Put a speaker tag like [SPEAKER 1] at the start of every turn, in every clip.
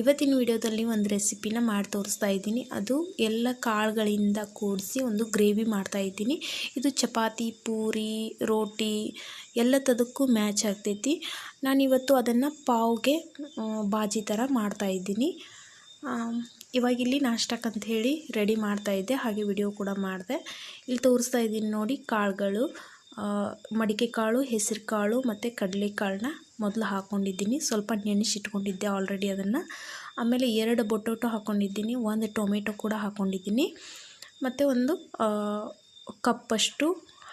[SPEAKER 1] ಇವತ್ತಿನ ವಿಡಿಯೋದಲ್ಲಿ ಒಂದು ರೆಸಿಪಿನ ಮಾಡಿ ತೋರಿಸ್ತಾ ಇದ್ದೀನಿ. ಅದು ಎಲ್ಲ ಕಾಳುಗಳಿಂದ ಕೂಡಿಸಿ ಒಂದು ಗ್ರೇವಿ ಮಾಡ್ತಾ ಇದ್ದೀನಿ. ಇದು ಚಪಾತಿ, ಪೂರಿ, ರೋಟಿ ಎಲ್ಲದಕ್ಕೂ ಮ್ಯಾಚ್ ಆಗ್ತೈತಿ. ನಾನಿವತ್ತು ಅದನ್ನು ಪಾವ್ಗೆ ಬಾಜಿ ಥರ ಮಾಡ್ತಾ ಇದ್ದೀನಿ. ಇವಾಗ ಇಲ್ಲಿ ನಾಷ್ಟಕ್ಕಂತ ಹೇಳಿ ರೆಡಿ ಮಾಡ್ತಾ ಇದ್ದೆ. ಹಾಗೆ ವಿಡಿಯೋ ಕೂಡ ಮಾಡಿದೆ. ಇಲ್ಲಿ ತೋರಿಸ್ತಾ ಇದ್ದೀನಿ ನೋಡಿ ಕಾಳುಗಳು. ಮಡಿಕೆ ಕಾಳು, ಹೆಸರು ಕಾಳು ಮತ್ತು ಕಡಲೆಕಾಳನ್ನ ಮೊದಲು ಹಾಕ್ಕೊಂಡಿದ್ದೀನಿ ಸ್ವಲ್ಪ ನೆನೆಸಿಟ್ಕೊಂಡಿದ್ದೆ ಆಲ್ರೆಡಿ ಅದನ್ನು. ಆಮೇಲೆ ಎರಡು ಬೊಟೊಟೊ ಹಾಕ್ಕೊಂಡಿದ್ದೀನಿ ಒಂದು ಟೊಮೆಟೊ ಕೂಡ ಹಾಕ್ಕೊಂಡಿದ್ದೀನಿ ಮತ್ತು ಒಂದು ಕಪ್ಪಷ್ಟು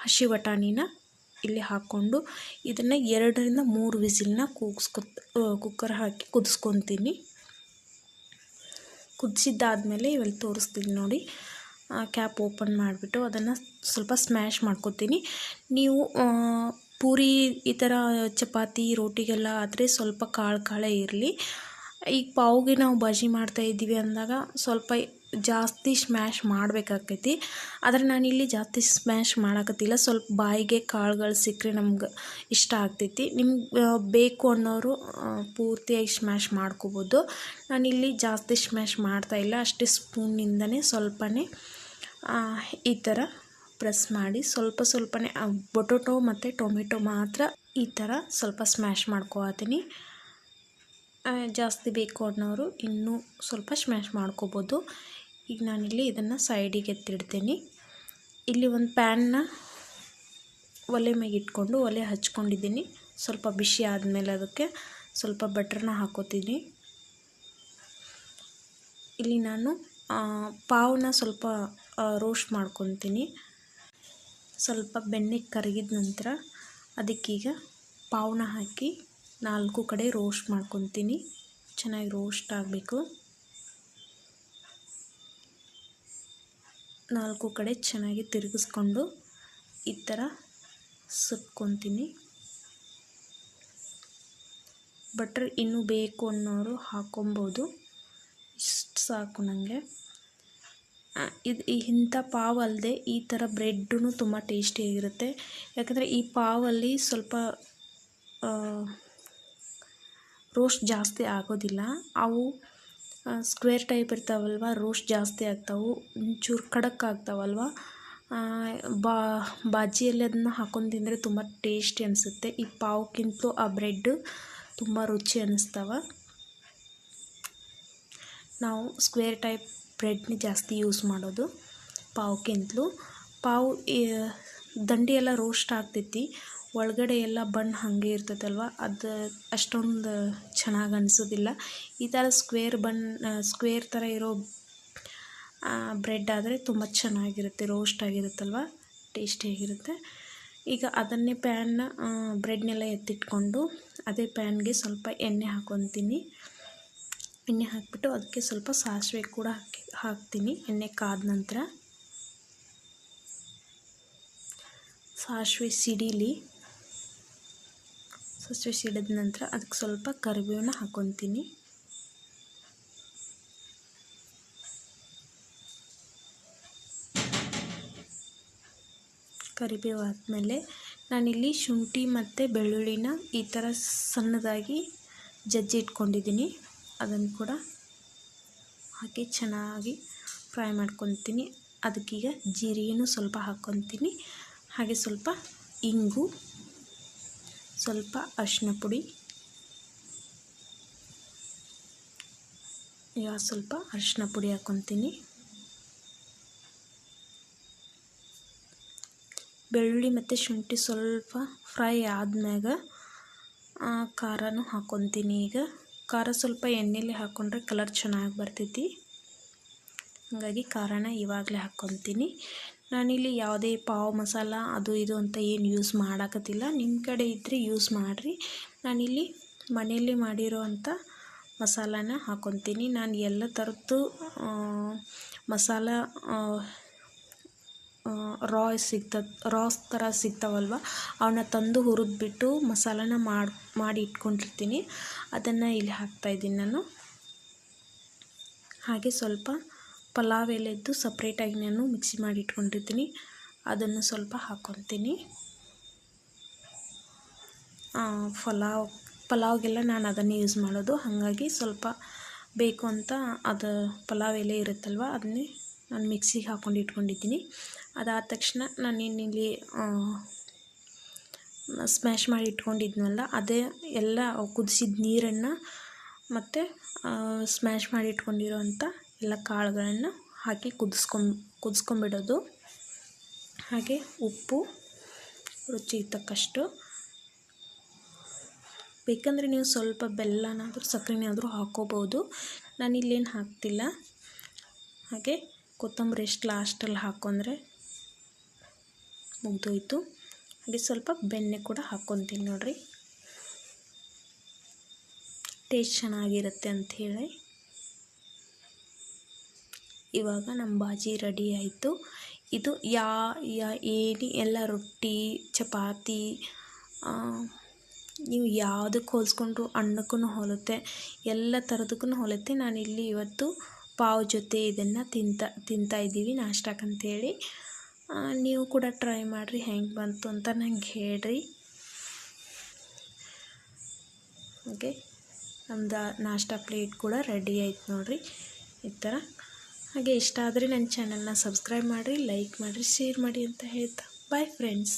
[SPEAKER 1] ಹಸಿ ಬಟಾಣಿನ ಇಲ್ಲಿ ಹಾಕ್ಕೊಂಡು ಇದನ್ನು ಎರಡರಿಂದ ಮೂರು ವಿಸಿಲ್ನ ಕೂಗಿಸ್ಕೊ ಕುಕ್ಕರ್ ಹಾಕಿ ಕುದಿಸ್ಕೊತೀನಿ. ಕುದಿಸಿದ್ದಾದಮೇಲೆ ಇವೆಲ್ಲ ತೋರಿಸ್ತೀನಿ ನೋಡಿ. ಕ್ಯಾಪ್ ಓಪನ್ ಮಾಡಿಬಿಟ್ಟು ಅದನ್ನು ಸ್ವಲ್ಪ ಸ್ಮ್ಯಾಶ್ ಮಾಡ್ಕೊತೀನಿ. ನೀವು ಪೂರಿ ಈ ಥರ ಚಪಾತಿ, ರೋಟಿಗೆಲ್ಲ ಆದರೆ ಸ್ವಲ್ಪ ಕಾಳು ಕಾಳೇ ಇರಲಿ. ಈಗ ಪಾವ್ಗೆ ನಾವು ಬಜ್ಜಿ ಮಾಡ್ತಾ ಇದ್ದೀವಿ ಅಂದಾಗ ಸ್ವಲ್ಪ ಜಾಸ್ತಿ ಸ್ಮ್ಯಾಶ್ ಮಾಡಬೇಕಾಗ್ತೈತಿ. ಆದರೆ ನಾನಿಲ್ಲಿ ಜಾಸ್ತಿ ಸ್ಮ್ಯಾಶ್ ಮಾಡಕತ್ತಿಲ್ಲ. ಸ್ವಲ್ಪ ಬಾಯಿಗೆ ಕಾಳುಗಳು ಸಿಕ್ಕರೆ ನಮ್ಗೆ ಇಷ್ಟ ಆಗ್ತೈತಿ. ನಿಮ್ಗೆ ಬೇಕು ಅನ್ನೋರು ಪೂರ್ತಿಯಾಗಿ ಸ್ಮ್ಯಾಶ್ ಮಾಡ್ಕೋಬೋದು. ನಾನಿಲ್ಲಿ ಜಾಸ್ತಿ ಸ್ಮ್ಯಾಶ್ ಮಾಡ್ತಾ ಇಲ್ಲ. ಅಷ್ಟೇ ಸ್ಪೂನಿಂದನೇ ಸ್ವಲ್ಪನೇ ಈ ಥರ ಪ್ರೆಸ್ ಮಾಡಿ ಸ್ವಲ್ಪ ಸ್ವಲ್ಪನೇ ಬೊಟೊಟೊ ಮತ್ತು ಟೊಮೆಟೊ ಮಾತ್ರ ಈ ಥರ ಸ್ವಲ್ಪ ಸ್ಮ್ಯಾಶ್ ಮಾಡ್ಕೊಳ್ತೀನಿ. ಜಾಸ್ತಿ ಬೇಕು ಅನ್ನೋರು ಇನ್ನೂ ಸ್ವಲ್ಪ ಸ್ಮ್ಯಾಶ್ ಮಾಡ್ಕೋಬೋದು. ಈಗ ನಾನಿಲ್ಲಿ ಇದನ್ನು ಸೈಡಿಗೆ ಎತ್ತಿಡ್ತೀನಿ. ಇಲ್ಲಿ ಒಂದು ಪ್ಯಾನ್ನ ಒಲೆ ಮೇಲೆ ಇಟ್ಕೊಂಡು ಒಲೆ ಹಚ್ಕೊಂಡಿದ್ದೀನಿ. ಸ್ವಲ್ಪ ಬಿಸಿ ಆದಮೇಲೆ ಅದಕ್ಕೆ ಸ್ವಲ್ಪ ಬಟ್ರನ್ನ ಹಾಕೋತೀನಿ. ಇಲ್ಲಿ ನಾನು ಪಾವನ್ನ ಪಾವ್ನ ಸ್ವಲ್ಪ ರೋಸ್ಟ್ ಮಾಡ್ಕೊತೀನಿ. ಸ್ವಲ್ಪ ಬೆಣ್ಣೆ ಕರಗಿದ ನಂತರ ಅದಕ್ಕೀಗ ಪಾವ್ನ ಹಾಕಿ ನಾಲ್ಕು ಕಡೆ ರೋಸ್ಟ್ ಮಾಡ್ಕೊತೀನಿ. ಚೆನ್ನಾಗಿ ರೋಸ್ಟ್ ಆಗಬೇಕು. ನಾಲ್ಕು ಕಡೆ ಚೆನ್ನಾಗಿ ತಿರುಗಿಸ್ಕೊಂಡು ಈ ಥರ ಸುತ್ಕೊತೀನಿ. ಬಟ್ರ್ ಇನ್ನೂ ಬೇಕು ಅನ್ನೋರು ಹಾಕೊಬೋದು. ಇಷ್ಟು ಸಾಕು ನನಗೆ ಇದು ಇಂಥ ಪಾವ್ ಅಲ್ಲದೆ ಈ ಥರ ಬ್ರೆಡ್ಡೂ ತುಂಬ ಟೇಸ್ಟಿಯಾಗಿರುತ್ತೆ. ಯಾಕಂದರೆ ಈ ಪಾವಲ್ಲಿ ಸ್ವಲ್ಪ ರೋಸ್ಟ್ ಜಾಸ್ತಿ ಆಗೋದಿಲ್ಲ. ಅವು ಸ್ಕ್ವೇರ್ ಟೈಪ್ ಇರ್ತಾವಲ್ವ, ರೋಸ್ಟ್ ಜಾಸ್ತಿ ಆಗ್ತಾವೆ, ಒಂಚೂರು ಖಡಕ್ ಆಗ್ತಾವಲ್ವ ಬಾ, ಬಾಜಿಯಲ್ಲಿ ಅದನ್ನ ಹಾಕೊಂಡು ತಿಂದರೆ ತುಂಬ ಟೇಸ್ಟಿ ಅನಿಸುತ್ತೆ. ಈ ಪಾವ್ಕ್ಕಿಂತಲೂ ಆ ಬ್ರೆಡ್ ತುಂಬ ರುಚಿ ಅನ್ನಿಸ್ತಾವ ನಾವು ಸ್ಕ್ವೇರ್ ಟೈಪ್ ಬ್ರೆಡ್ನ ಜಾಸ್ತಿ ಯೂಸ್ ಮಾಡೋದು ಪಾವ್ಕ್ಕಿಂತಲೂ ಪಾವ್ ದಂಡಿ ಎಲ್ಲ ರೋಸ್ಟ್ ಆಗ್ತೈತಿ. ಒಳಗಡೆ ಎಲ್ಲ ಬಣ್ಣ ಹಾಗೆ ಇರ್ತೈತಲ್ವ? ಅದು ಅಷ್ಟೊಂದು ಚೆನ್ನಾಗಿ ಅನಿಸೋದಿಲ್ಲ. ಈ ಥರ ಸ್ಕ್ವೇರ್ ಬಣ್ಣ ಸ್ಕ್ವೇರ್ ಥರ ಇರೋ ಬ್ರೆಡ್ ಆದರೆ ತುಂಬ ಚೆನ್ನಾಗಿರುತ್ತೆ, ರೋಸ್ಟ್ ಆಗಿರುತ್ತಲ್ವ? ಟೇಸ್ಟಿಯಾಗಿರುತ್ತೆ ಈಗ ಅದನ್ನೇ ಪ್ಯಾನ್ನ ಬ್ರೆಡ್ನೆಲ್ಲ ಎತ್ತಿಟ್ಕೊಂಡು, ಅದೇ ಪ್ಯಾನ್ಗೆ ಸ್ವಲ್ಪ ಎಣ್ಣೆ ಹಾಕ್ಕೊತೀನಿ ಎಣ್ಣೆ ಹಾಕಿಬಿಟ್ಟು ಅದಕ್ಕೆ ಸ್ವಲ್ಪ ಸಾಸಿವೆ ಕೂಡ ಹಾಕಿ, ಹಾಕ್ತೀನಿ. ಎಣ್ಣೆ ಕಾದ ನಂತರ. ಸಾಸಿವೆ ಸಿಡಿಲಿ. ಸಾಸಿವೆ ಸಿಡಿದ ನಂತರ ಅದಕ್ಕೆ ಸ್ವಲ್ಪ ಕರಿಬೇವನ್ನ ಹಾಕೊತೀನಿ ಕರಿಬೇವು ಆದಮೇಲೆ ನಾನಿಲ್ಲಿ ಶುಂಠಿ ಮತ್ತು ಬೆಳ್ಳುಳ್ಳಿನ ಈ ಥರ ಸಣ್ಣದಾಗಿ ಜಜ್ಜಿ ಇಟ್ಕೊಂಡಿದ್ದೀನಿ ಅದನ್ನು ಕೂಡ ಹಾಕಿ ಚೆನ್ನಾಗಿ ಫ್ರೈ ಮಾಡ್ಕೊತೀನಿ. ಅದಕ್ಕೀಗ ಜೀರಿಗೆನೂ ಸ್ವಲ್ಪ ಹಾಕ್ಕೊತೀನಿ. ಹಾಗೆ ಸ್ವಲ್ಪ ಇಂಗು, ಸ್ವಲ್ಪ ಅರಿಶಿನ ಪುಡಿ, ಈಗ ಸ್ವಲ್ಪ ಅರಿಶಿನ ಪುಡಿ ಹಾಕ್ಕೊತೀನಿ. ಬೆಳ್ಳುಳ್ಳಿ ಮತ್ತು ಶುಂಠಿ ಸ್ವಲ್ಪ ಫ್ರೈ ಆದ್ಮ್ಯಾಗ ಖಾರನೂ ಹಾಕ್ಕೊತೀನಿ ಈಗ. ಖಾರ ಸ್ವಲ್ಪ ಎಣ್ಣೆಲಿ ಹಾಕ್ಕೊಂಡ್ರೆ ಕಲರ್ ಚೆನ್ನಾಗಿ ಬರ್ತೈತಿ. ಹಾಗಾಗಿ ಖಾರನ ಇವಾಗಲೇ ಹಾಕ್ಕೊತೀನಿ ನಾನಿಲ್ಲಿ ಯಾವುದೇ ಪಾವ್ ಮಸಾಲ ಅದು ಇದು ಅಂತ ಏನು ಯೂಸ್ ಮಾಡಾಕತ್ತಿಲ್ಲ. ನಿಮ್ಮ ಕಡೆ ಇದ್ದರೆ ಯೂಸ್ ಮಾಡಿರಿ. ನಾನಿಲ್ಲಿ ಮನೆಯಲ್ಲಿ ಮಾಡಿರೋ ಅಂಥ ಮಸಾಲಾನ ಹಾಕ್ಕೊತೀನಿ ನಾನು ಎಲ್ಲ ಥರದ್ದು ಮಸಾಲ ರಾ ಸಿಗ್ತದೆ ರಾಸ್ ಥರ ಸಿಗ್ತಾವಲ್ವ? ಅವನ್ನ ತಂದು ಹುರಿದ್ಬಿಟ್ಟು ಮಸಾಲಾನ ಮಾಡಿ ಮಾಡಿ ಇಟ್ಕೊಂಡಿರ್ತೀನಿ. ಅದನ್ನು ಇಲ್ಲಿ ಹಾಕ್ತಾಯಿದ್ದೀನಿ ನಾನು. ಹಾಗೆ ಸ್ವಲ್ಪ ಪಲಾವ್ ಎಲೆದ್ದು ಸಪ್ರೇಟಾಗಿ ನಾನು ಮಿಕ್ಸಿ ಮಾಡಿ ಇಟ್ಕೊಂಡಿರ್ತೀನಿ. ಅದನ್ನು ಸ್ವಲ್ಪ ಹಾಕ್ಕೊತೀನಿ ಪಲಾವ್, ಪಲಾವ್ಗೆಲ್ಲ ನಾನು ಅದನ್ನೇ ಯೂಸ್ ಮಾಡೋದು. ಹಾಗಾಗಿ ಸ್ವಲ್ಪ ಬೇಕು ಅಂತ ಅದು ಪಲಾವ್ ಎಲೆ ಇರುತ್ತಲ್ವ, ಅದನ್ನೇ ನಾನು ಮಿಕ್ಸಿಗೆ ಹಾಕ್ಕೊಂಡು ಇಟ್ಕೊಂಡಿದ್ದೀನಿ. ಅದಾದ ತಕ್ಷಣ ನಾನು ಇಲ್ಲಿ ಸ್ಮ್ಯಾಶ್ ಮಾಡಿ ಇಟ್ಕೊಂಡಿದ್ನಲ್ಲ, ಅದೇ ಎಲ್ಲ ಕುದಿಸಿದ ನೀರನ್ನು ಮತ್ತು ಸ್ಮ್ಯಾಶ್ ಮಾಡಿ ಇಟ್ಕೊಂಡಿರೋವಂಥ ಎಲ್ಲ ಕಾಳುಗಳನ್ನು ಹಾಕಿ ಕುದಿಸ್ಕೊಂಡ್ ಕುದಿಸ್ಕೊಂಬಿಡೋದು ಹಾಗೆ ಉಪ್ಪು ರುಚಿಗೆ ತಕ್ಕಷ್ಟು. ಬೇಕಂದರೆ ನೀವು ಸ್ವಲ್ಪ ಬೆಲ್ಲನಾದರೂ, ಸಕ್ಕರೆನಾದರೂ ಹಾಕ್ಕೋಬೋದು ನಾನಿಲ್ಲೇನು ಹಾಕ್ತಿಲ್ಲ. ಹಾಗೆ ಕೊತ್ತಂಬರಿ ಎಷ್ಟು ಲಾಸ್ಟಲ್ಲಿ ಹಾಕೊಂಡ್ರೆ ಮುಗ್ದೋಯ್ತು. ಹಾಗೆ ಸ್ವಲ್ಪ ಬೆಣ್ಣೆ ಕೂಡ ಹಾಕ್ಕೊತೀನಿ ನೋಡಿರಿ. ಟೇಸ್ಟ್ ಚೆನ್ನಾಗಿರುತ್ತೆ ಅಂಥೇಳಿ ಇವಾಗ ನಮ್ಮ ಬಾಜಿ ರೆಡಿ ಆಯಿತು. ಇದು ಯಾ ಯಾ ಏನಿ ಎಲ್ಲ ರೊಟ್ಟಿ, ಚಪಾತಿ ನೀವು ಯಾವುದಕ್ಕೆ ಹೋಲಿಸ್ಕೊಂಡ್ರು ಅನ್ನಕ್ಕೂ ಹೋಲುತ್ತೆ. ಎಲ್ಲ ಥರದಕ್ಕೂ ಹೋಲುತ್ತೆ. ನಾನಿಲ್ಲಿ ಇವತ್ತು ಪಾವ್ ಜೊತೆ ಇದನ್ನು ತಿಂತ ತಿಂತಾಯಿದ್ದೀವಿ ನಾಷ್ಟಕ್ಕಂತೇಳಿ ನೀವು ಕೂಡ ಟ್ರೈ ಮಾಡಿರಿ, ಹೆಂಗೆ ಬಂತು ಅಂತ ನಂಗೆ ಹೇಳ್ರಿ. ಓಕೆ ನಮ್ದು ನಾಷ್ಟ ಪ್ಲೇಟ್ ಕೂಡ ರೆಡಿ ಆಯ್ತು ನೋಡಿರಿ. ಈ ಥರ ಹಾಗೆ ಇಷ್ಟ ಆದರೆ ನನ್ನ ಚಾನಲ್ನ ಸಬ್ಸ್ಕ್ರೈಬ್ ಮಾಡಿರಿ ಲೈಕ್ ಮಾಡಿರಿ ಶೇರ್ ಮಾಡಿ ಅಂತ ಹೇಳ್ತಾ. Bye friends